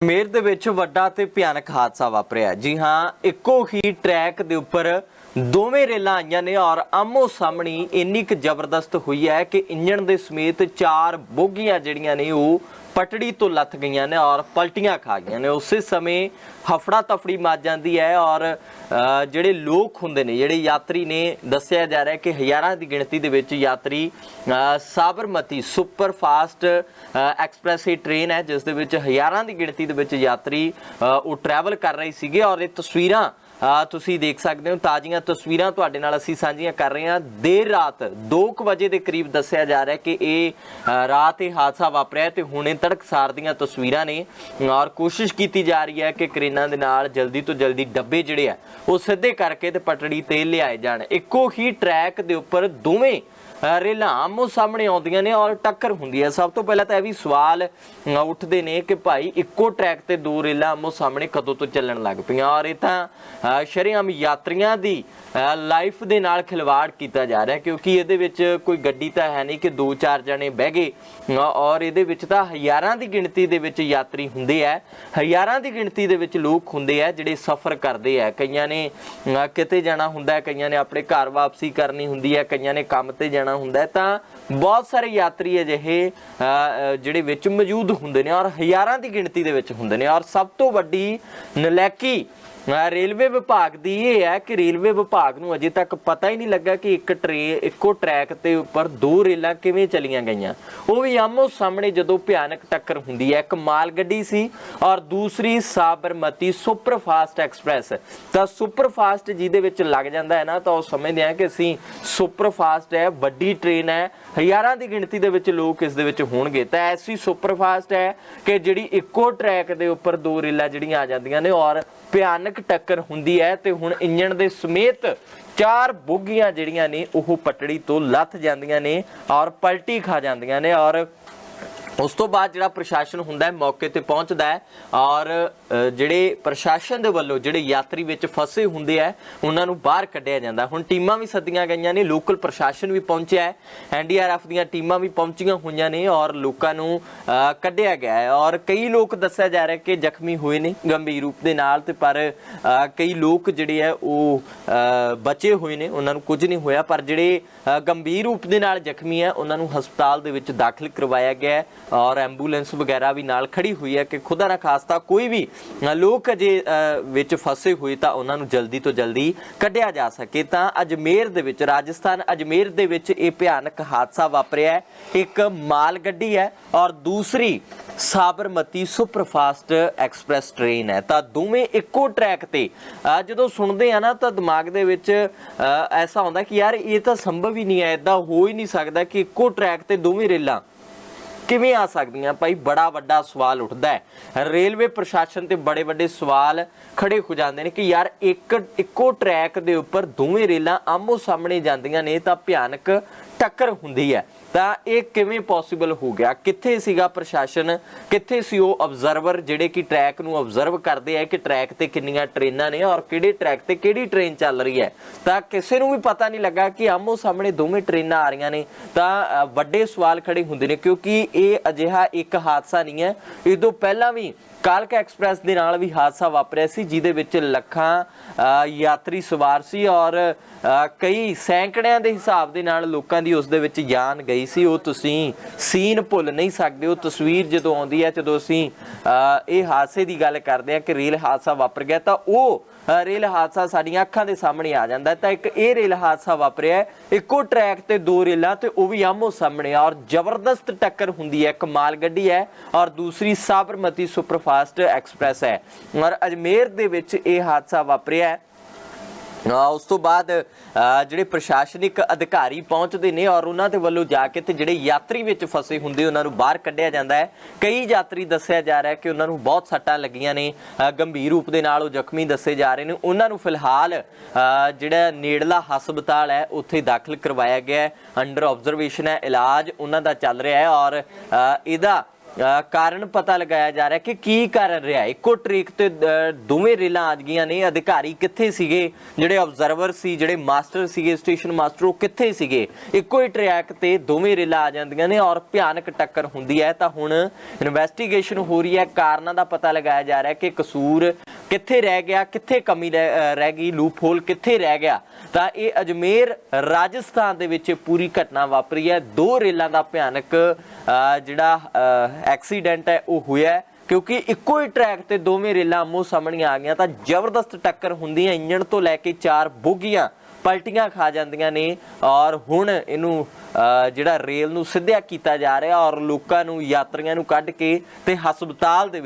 ਮੇਰ ਦੇ ਵਿੱਚ ਵੱਡਾ ਤੇ ਭਿਆਨਕ ਹਾਦਸਾ ਵਾਪਰਿਆ। ਜੀ ਹਾਂ, ਇੱਕੋ ਹੀ ਟਰੈਕ ਦੇ ਉੱਪਰ ਦੋਵੇਂ ਰੇਲਾਂ ਆਈਆਂ ਨੇ ਔਰ ਆਮੋ ਸਾਹਮਣੀ ਇੰਨੀ ਕੁ ਜ਼ਬਰਦਸਤ ਹੋਈ ਹੈ ਕਿ ਇੰਜਣ ਦੇ ਸਮੇਤ ਚਾਰ ਬੋਗੀਆਂ ਜਿਹੜੀਆਂ ਨੇ ਉਹ ਪਟੜੀ ਤੋਂ ਲੱਥ ਗਈਆਂ ਨੇ ਔਰ ਪਲਟੀਆਂ ਖਾ ਗਈਆਂ ਨੇ। ਉਸੇ ਸਮੇਂ ਹਫੜਾ ਤਫੜੀ ਮਚ ਜਾਂਦੀ ਹੈ ਔਰ ਜਿਹੜੇ ਲੋਕ ਹੁੰਦੇ ਨੇ, ਜਿਹੜੇ ਯਾਤਰੀ ਨੇ, ਦੱਸਿਆ ਜਾ ਰਿਹਾ ਕਿ ਹਜ਼ਾਰਾਂ ਦੀ ਗਿਣਤੀ ਦੇ ਵਿੱਚ ਯਾਤਰੀ ਸਾਬਰਮਤੀ ਸੁਪਰ ਫਾਸਟ ਐਕਸਪ੍ਰੈਸ ਇਹ ਟ੍ਰੇਨ ਹੈ, ਜਿਸ ਦੇ ਵਿੱਚ ਹਜ਼ਾਰਾਂ ਦੀ ਗਿਣਤੀ ਦੇ ਵਿੱਚ ਯਾਤਰੀ ਉਹ ਟਰੈਵਲ ਕਰ ਰਹੇ ਸੀਗੇ ਔਰ ਇਹ ਤਸਵੀਰਾਂ ਆ ਤੁਸੀਂ ਦੇਖ ਸਕਦੇ ਹੋ, ਤਾਜ਼ੀਆਂ ਤਸਵੀਰਾਂ ਤੁਹਾਡੇ ਨਾਲ ਅਸੀਂ ਸਾਂਝੀਆਂ ਕਰ ਰਹੇ ਹਾਂ। ਦੇਰ ਰਾਤ 2:00 ਵਜੇ ਦੇ ਕਰੀਬ ਦੱਸਿਆ ਜਾ ਰਿਹਾ ਕਿ ਇਹ ਰਾਤ ਇਹ ਹਾਦਸਾ ਵਾਪਰਿਆ ਹੈ ਤੇ ਹੁਣੇ ਤੜਕਸਾਰ ਦੀਆਂ ਤਸਵੀਰਾਂ ਨੇ। ਔਰ ਕੋਸ਼ਿਸ਼ ਕੀਤੀ ਜਾ ਰਹੀ ਹੈ ਕਿ ਕਰੇਨਾਂ ਦੇ ਨਾਲ ਜਲਦੀ ਤੋਂ ਜਲਦੀ ਡੱਬੇ ਜਿਹੜੇ ਆ, ਉਹ ਸਿੱਧੇ ਕਰਕੇ ਤੇ ਪਟੜੀ ਤੇ ਲਿਆਏ ਜਾਣ। ਇੱਕੋ ਹੀ ਟਰੈਕ ਦੇ ਉੱਪਰ ਦੋਵੇਂ ਰੇਲਾਂ ਆਮੋ ਸਾਹਮਣੇ ਆਉਂਦੀਆਂ ਨੇ ਔਰ ਟੱਕਰ ਹੁੰਦੀ ਹੈ। ਸਭ ਤੋਂ ਪਹਿਲਾਂ ਤਾਂ ਇਹ ਵੀ ਸਵਾਲ ਉੱਠਦੇ ਨੇ ਕਿ ਭਾਈ ਇੱਕੋ ਟਰੈਕ ਤੇ ਦੋ ਰੇਲਾਂ ਆਮੋ ਸਾਹਮਣੇ ਕਦੋਂ ਤੋਂ ਚੱਲਣ ਲੱਗ ਪਈਆਂ? ਔਰ ਇਹ ਤਾਂ ਸ਼ਰੇਆਮ ਯਾਤਰੀਆਂ ਦੀ ਲਾਈਫ ਦੇ ਨਾਲ ਖਿਲਵਾੜ ਕੀਤਾ ਜਾ ਰਿਹਾ ਕਿਉਂਕਿ ਇਹਦੇ ਵਿੱਚ ਕੋਈ ਗੱਡੀ ਤਾਂ ਹੈ ਨਹੀਂ ਕਿ ਦੋ ਚਾਰ ਜਣੇ ਬਹਿ ਗਏ। ਔਰ ਇਹਦੇ ਵਿੱਚ ਤਾਂ ਹਜ਼ਾਰਾਂ ਦੀ ਗਿਣਤੀ ਦੇ ਵਿੱਚ ਯਾਤਰੀ ਹੁੰਦੇ ਆ। ਹਜ਼ਾਰਾਂ ਦੀ ਗਿਣਤੀ ਦੇ ਵਿੱਚ ਲੋਕ ਹੁੰਦੇ ਆ ਜਿਹੜੇ ਸਫ਼ਰ ਕਰਦੇ ਆ। ਕਈਆਂ ਨੇ ਕਿਤੇ ਜਾਣਾ ਹੁੰਦਾ ਹੈ, ਕਈਆਂ ਨੇ ਆਪਣੇ ਘਰ ਵਾਪਸੀ ਕਰਨੀ ਹੁੰਦੀ ਹੈ, ਕਈਆਂ ਨੇ ਕੰਮ ਤੇ ਜਾਣਾ ਹੁੰਦਾ ਤਾਂ ਬਹੁਤ ਸਾਰੇ ਯਾਤਰੀ ਅਜਿਹੇ ਜਿਹੜੇ ਵਿੱਚ ਮੌਜੂਦ ਹੁੰਦੇ ਨੇ ਔਰ ਹਜ਼ਾਰਾਂ ਦੀ ਗਿਣਤੀ ਦੇ ਵਿੱਚ ਹੁੰਦੇ ਨੇ। ਔਰ ਸਭ ਤੋਂ ਵੱਡੀ ਨਲੈਕੀ ਰੇਲਵੇ ਵਿਭਾਗ ਦੀ ਇਹ ਹੈ ਕਿ ਰੇਲਵੇ ਵਿਭਾਗ ਨੂੰ ਅਜੇ ਤੱਕ ਪਤਾ ਹੀ ਨਹੀਂ ਲੱਗਾ ਕਿ ਇੱਕ ਟਰੇ, ਇੱਕੋ ਟਰੈਕ ਤੇ ਉੱਪਰ ਦੋ ਰੇਲਾਂ ਕਿਵੇਂ ਚਲੀਆਂ ਗਈਆਂ। ਉਹ ਵੀ ਆਮੋ ਸਾਹਮਣੇ ਜਦੋਂ ਭਿਆਨਕ ਟੱਕਰ ਹੁੰਦੀ ਹੈ, ਇੱਕ ਮਾਲ ਗੱਡੀ ਸੀ ਔਰ ਦੂਸਰੀ ਸਾਬਰਮਤੀ ਸੁਪਰਫਾਸਟ ਐਕਸਪ੍ਰੈਸ। ਤਾਂ ਸੁਪਰਫਾਸਟ ਜਿਹਦੇ ਵਿੱਚ ਲੱਗ ਜਾਂਦਾ ਹੈ ਨਾ, ਤਾਂ ਉਹ ਸਮਝਦੇ ਆ ਕਿ ਅਸੀਂ ਸੁਪਰਫਾਸਟ ਹੈ, ਵੱਡੀ ਟ੍ਰੇਨ ਹੈ, ਹਜ਼ਾਰਾਂ ਦੀ ਗਿਣਤੀ ਦੇ ਵਿੱਚ ਲੋਕ ਇਸ ਦੇ ਵਿੱਚ ਹੋਣਗੇ। ਤਾਂ ਐਸੀ ਸੁਪਰਫਾਸਟ ਹੈ ਕਿ ਜਿਹੜੀ ਇੱਕੋ ਟਰੈਕ ਦੇ ਉੱਪਰ ਦੋ ਰੇਲਾਂ ਜਿਹੜੀਆਂ ਆ ਜਾਂਦੀਆਂ ਨੇ ਔਰ ਭਿਆਨਕ ਟੱਕਰ ਹੁੰਦੀ ਹੈ ਤੇ ਹੁਣ ਇੰਜਣ ਦੇ ਸਮੇਤ ਚਾਰ ਬੋਗੀਆਂ ਜਿਹੜੀਆਂ ਨੇ ਉਹ ਪਟੜੀ ਤੋਂ ਲੱਥ ਜਾਂਦੀਆਂ ਨੇ ਔਰ ਪਲਟੀ ਖਾ ਜਾਂਦੀਆਂ ਨੇ ਔਰ ਉਸ ਤੋਂ ਬਾਅਦ ਜਿਹੜਾ ਪ੍ਰਸ਼ਾਸਨ ਹੁੰਦਾ ਹੈ, ਮੌਕੇ ਤੇ ਪਹੁੰਚਦਾ ਹੈ ਔਰ ਜਿਹੜੇ ਪ੍ਰਸ਼ਾਸਨ ਦੇ ਵੱਲੋਂ ਜਿਹੜੇ ਯਾਤਰੀ ਵਿੱਚ ਫਸੇ ਹੁੰਦੇ ਆ, ਉਹਨਾਂ ਨੂੰ ਬਾਹਰ ਕੱਢਿਆ ਜਾਂਦਾ। ਹੁਣ ਟੀਮਾਂ ਵੀ ਸੱਦੀਆਂ ਗਈਆਂ ਨੇ, ਲੋਕਲ ਪ੍ਰਸ਼ਾਸਨ ਵੀ ਪਹੁੰਚਿਆ ਹੈ ਐਨਡੀਆਰਐਫ ਦੀਆਂ ਟੀਮਾਂ ਵੀ ਪਹੁੰਚੀਆਂ ਹੋਈਆਂ ਨੇ ਔਰ ਲੋਕਾਂ ਨੂੰ ਕੱਢਿਆ ਗਿਆ ਹੈ। ਔਰ ਕਈ ਲੋਕ ਦੱਸਿਆ ਜਾ ਰਿਹਾ ਕਿ ਜ਼ਖਮੀ ਹੋਏ ਨੇ ਗੰਭੀਰ ਰੂਪ ਦੇ ਨਾਲ ਤੇ ਪਰ ਕਈ ਲੋਕ ਜਿਹੜੇ ਆ ਉਹ ਬਚੇ ਹੋਏ ਨੇ, ਉਹਨਾਂ ਨੂੰ ਕੁਝ ਨਹੀਂ ਹੋਇਆ। ਪਰ ਜਿਹੜੇ ਗੰਭੀਰ ਰੂਪ ਦੇ ਨਾਲ ਜ਼ਖਮੀ ਹੈ, ਉਹਨਾਂ ਨੂੰ ਹਸਪਤਾਲ ਦੇ ਵਿੱਚ ਦਾਖਲ ਕਰਵਾਇਆ ਗਿਆ ਹੈ। ਔਰ ਐਂਬੂਲੈਂਸ ਵਗੈਰਾ ਵੀ ਨਾਲ ਖੜੀ ਹੋਈ ਹੈ ਕਿ ਖੁਦਾ ਨਾ ਖਾਸਤਾ ਕੋਈ ਵੀ ਲੋਕ ਅਜੇ ਵਿੱਚ ਫਸੇ ਹੋਏ ਤਾਂ ਉਹਨਾਂ ਨੂੰ ਜਲਦੀ ਤੋਂ ਜਲਦੀ ਕੱਢਿਆ ਜਾ ਸਕੇ। ਤਾਂ ਅਜਮੇਰ ਦੇ ਵਿੱਚ, ਰਾਜਸਥਾਨ ਅਜਮੇਰ ਦੇ ਵਿੱਚ ਇਹ ਭਿਆਨਕ ਹਾਦਸਾ ਵਾਪਰਿਆ ਹੈ। ਇੱਕ ਮਾਲ ਗੱਡੀ ਹੈ ਔਰ ਦੂਸਰੀ ਸਾਬਰਮਤੀ ਸੁਪਰਫਾਸਟ ਐਕਸਪ੍ਰੈਸ ਟ੍ਰੇਨ ਹੈ। ਤਾਂ ਦੋਵੇਂ ਇੱਕੋ ਟਰੈਕ ਤੇ ਜਦੋਂ ਸੁਣਦੇ ਆ ਨਾ ਤਾਂ ਦਿਮਾਗ ਦੇ ਵਿੱਚ ਐਸਾ ਹੁੰਦਾ ਕਿ ਯਾਰ ਇਹ ਤਾਂ ਸੰਭਵ ਹੀ ਨਹੀਂ ਹੈ ਇਦਾਂ ਹੋ ਹੀ ਨਹੀਂ ਸਕਦਾ ਕਿ ਇੱਕੋ ਟਰੈਕ ਤੇ ਦੋਵੇਂ ਰੇਲਾਂ ਕਿਵੇਂ ਆ ਸਕਦੀਆਂ? ਭਾਈ, ਬੜਾ ਵੱਡਾ ਸਵਾਲ ਉੱਠਦਾ ਹੈ। ਰੇਲਵੇ ਪ੍ਰਸ਼ਾਸਨ ਤੇ ਬੜੇ ਵੱਡੇ ਸਵਾਲ ਖੜੇ ਹੋ ਜਾਂਦੇ ਨੇ ਕਿ ਯਾਰ ਇੱਕ, ਇੱਕੋ ਟਰੈਕ ਦੇ ਉੱਪਰ ਦੋਵੇਂ ਰੇਲਾਂ ਆਮੋ ਸਾਹਮਣੇ ਜਾਂਦੀਆਂ ਨੇ ਤਾਂ ਭਿਆਨਕ ਟੱਕਰ ਹੁੰਦੀ ਹੈ। ਤਾਂ ਇਹ ਕਿਵੇਂ ਪੋਸੀਬਲ ਹੋ ਗਿਆ? ਕਿੱਥੇ ਸੀਗਾ ਪ੍ਰਸ਼ਾਸਨ? ਕਿੱਥੇ ਸੀ ਉਹ ਅਬਜ਼ਰਵਰ ਜਿਹੜੇ ਕਿ ਟਰੈਕ ਨੂੰ ਅਬਜ਼ਰਵ ਕਰਦੇ ਆ ਕਿ ਟਰੈਕ ਤੇ ਕਿੰਨੀਆਂ ਟ੍ਰੇਨਾਂ ਨੇ ਔਰ ਕਿਹੜੇ ਟਰੈਕ ਤੇ ਕਿਹੜੀ ਟ੍ਰੇਨ ਚੱਲ ਰਹੀ ਹੈ? ਤਾਂ ਕਿਸੇ ਨੂੰ ਵੀ ਪਤਾ ਨਹੀਂ ਲੱਗਾ ਕਿ ਆਮੋ ਸਾਹਮਣੇ ਦੋਵੇਂ ਟ੍ਰੇਨਾਂ ਆ ਰਹੀਆਂ ਨੇ। ਤਾਂ ਵੱਡੇ ਸਵਾਲ ਖੜੇ ਹੁੰਦੇ ਨੇ ਕਿਉਂਕਿ ਇਹ ਅਜਿਹਾ ਇੱਕ ਹਾਦਸਾ ਨਹੀਂ ਹੈ। ਇਸ ਤੋਂ ਪਹਿਲਾਂ ਵੀ ਕਾਲਕਾ ਐਕਸਪ੍ਰੈਸ ਦੇ ਨਾਲ ਵੀ ਹਾਦਸਾ ਵਾਪਰਿਆ ਸੀ, ਜਿਹਦੇ ਵਿੱਚ ਲੱਖਾਂ ਯਾਤਰੀ ਸਵਾਰ ਸੀ ਔਰ ਕਈ ਸੈਂਕੜਿਆਂ ਦੇ ਹਿਸਾਬ ਦੇ ਨਾਲ ਲੋਕਾਂ ਦੀ ਉਸ ਦੇ ਵਿੱਚ ਜਾਨ ਗਈ ਸੀ, ਉਹ ਤੁਸੀਂ ਸੀਨ ਭੁੱਲ ਨਹੀਂ ਸਕਦੇ। ਉਹ ਤਸਵੀਰ ਜਦੋਂ ਆਉਂਦੀ ਹੈ, ਜਦੋਂ ਅਸੀਂ ਇਹ ਹਾਦਸੇ ਦੀ ਗੱਲ ਕਰਦੇ ਹਾਂ ਕਿ ਰੇਲ ਹਾਦਸਾ ਵਾਪਰ ਗਿਆ, ਤਾਂ ਉਹ ਰੇਲ ਹਾਦਸਾ ਸਾਡੀਆਂ ਅੱਖਾਂ ਦੇ ਸਾਹਮਣੇ ਆ ਜਾਂਦਾ ਤਾਂ ਇੱਕ ਇਹ ਰੇਲ ਹਾਦਸਾ ਵਾਪਰਿਆ ਇੱਕੋ ਟਰੈਕ ਤੇ ਦੋ ਰੇਲਾਂ ਤੇ ਉਹ ਵੀ ਆਮੋ ਸਾਹਮਣੇ ਔਰ ਜ਼ਬਰਦਸਤ ਟੱਕਰ ਹੁੰਦੀ ਹੈ। ਇੱਕ ਮਾਲ ਗੱਡੀ ਹੈ ਔਰ ਦੂਸਰੀ ਸਾਬਰਮਤੀ ਸੁਪਰਫਾਸਟ ਐਕਸਪ੍ਰੈਸ ਹੈ। ਔਰ ਅਜਮੇਰ ਦੇ ਵਿੱਚ ਇਹ ਹਾਦਸਾ ਵਾਪਰਿਆ ਉਸ ਤੋਂ ਬਾਅਦ ਜਿਹੜੇ ਪ੍ਰਸ਼ਾਸਨਿਕ ਅਧਿਕਾਰੀ ਪਹੁੰਚਦੇ ਨੇ ਔਰ ਉਹਨਾਂ ਦੇ ਵੱਲੋਂ ਜਾ ਕੇ ਤੇ ਜਿਹੜੇ ਯਾਤਰੀ ਵਿੱਚ ਫਸੇ ਹੁੰਦੇ ਉਹਨਾਂ ਨੂੰ ਬਾਹਰ ਕੱਢਿਆ ਜਾਂਦਾ ਹੈ। ਕਈ ਯਾਤਰੀ ਦੱਸਿਆ ਜਾ ਰਿਹਾ ਹੈ ਕਿ ਉਹਨਾਂ ਨੂੰ ਬਹੁਤ ਸੱਟਾਂ ਲੱਗੀਆਂ ਨੇ ਗੰਭੀਰ ਰੂਪ ਦੇ ਨਾਲ ਉਹ ਜ਼ਖਮੀ ਦੱਸੇ ਜਾ ਰਹੇ ਨੇ। ਉਹਨਾਂ ਨੂੰ ਫਿਲਹਾਲ ਜਿਹੜਾ ਨੇੜਲਾ ਹਸਪਤਾਲ ਹੈ, ਉੱਥੇ ਦਾਖਲ ਕਰਵਾਇਆ ਗਿਆ ਹੈ। ਅੰਡਰ ਆਬਜ਼ਰਵੇਸ਼ਨ ਹੈ, ਇਲਾਜ ਉਹਨਾਂ ਦਾ ਚੱਲ ਰਿਹਾ ਹੈ ਔਰ ਇਹਦਾ ਕਾਰਨ ਪਤਾ ਲਗਾਇਆ ਜਾ ਰਿਹਾ ਕਿ ਕੀ ਕਾਰਨ ਰਿਹਾ? ਇੱਕੋ ਟ੍ਰੈਕ ਤੇ ਦੋਵੇਂ ਰੇਲਾਂ ਆ ਗਈਆਂ ਨੇ। ਅਧਿਕਾਰੀ ਕਿੱਥੇ ਸੀਗੇ? ਜਿਹੜੇ ਆਬਜ਼ਰਵਰ ਸੀ, ਜਿਹੜੇ ਮਾਸਟਰ ਸੀਗੇ ਸਟੇਸ਼ਨ ਮਾਸਟਰ ਉਹ ਕਿੱਥੇ ਸੀਗੇ? ਇੱਕੋ ਹੀ ਟਰੈਕ ਤੇ ਦੋਵੇਂ ਰੇਲਾਂ ਆ ਜਾਂਦੀਆਂ ਨੇ ਔਰ ਭਿਆਨਕ ਟੱਕਰ ਹੁੰਦੀ ਹੈ। ਤਾਂ ਹੁਣ ਇਨਵੈਸਟੀਗੇਸ਼ਨ ਹੋ ਰਹੀ ਹੈ। ਕਾਰਨਾਂ ਦਾ ਪਤਾ ਲਗਾਇਆ ਜਾ ਰਿਹਾ ਕਿ ਕਸੂਰ ਕਿੱਥੇ ਰਹਿ ਗਿਆ, ਕਿੱਥੇ ਕਮੀ ਰਹਿ ਰਹਿ ਗਈ ਲੂਪ ਹੋਲ ਕਿੱਥੇ ਰਹਿ ਗਿਆ। ਤਾਂ ਇਹ ਅਜਮੇਰ ਰਾਜਸਥਾਨ ਦੇ ਵਿੱਚ ਇਹ ਪੂਰੀ ਘਟਨਾ ਵਾਪਰੀ ਹੈ। ਦੋ ਰੇਲਾਂ ਦਾ ਭਿਆਨਕ ਜਿਹੜਾ ਐਕਸੀਡੈਂਟ ਹੈ, ਉਹ ਹੋਇਆ ਕਿਉਂਕਿ ਇੱਕੋ ਹੀ ਟਰੈਕ ਤੇ ਦੋਵੇਂ ਰੇਲਾਂ ਆਮੋ ਸਾਹਮਣੇ ਆ ਗਈਆਂ, ਤਾਂ ਜ਼ਬਰਦਸਤ ਟੱਕਰ ਹੁੰਦੀ ਹੈ ਇੰਜਣ ਤੋਂ ਲੈ ਕੇ ਚਾਰ ਬੋਗੀਆਂ ਪਲਟੀਆਂ ਖਾ ਜਾਂਦੀਆਂ ਨੇ। ਔਰ ਹੁਣ ਇਹਨੂੰ ਜਿਹੜਾ ਰੇਲ ਨੂੰ ਸਿੱਧਿਆ ਕੀਤਾ ਜਾ ਰਿਹਾ, ਔਰ ਲੋਕਾਂ ਨੂੰ, ਯਾਤਰੀਆਂ ਨੂੰ ਕੱਢ ਕੇ ਤੇ ਹਸਪਤਾਲ ਦੇ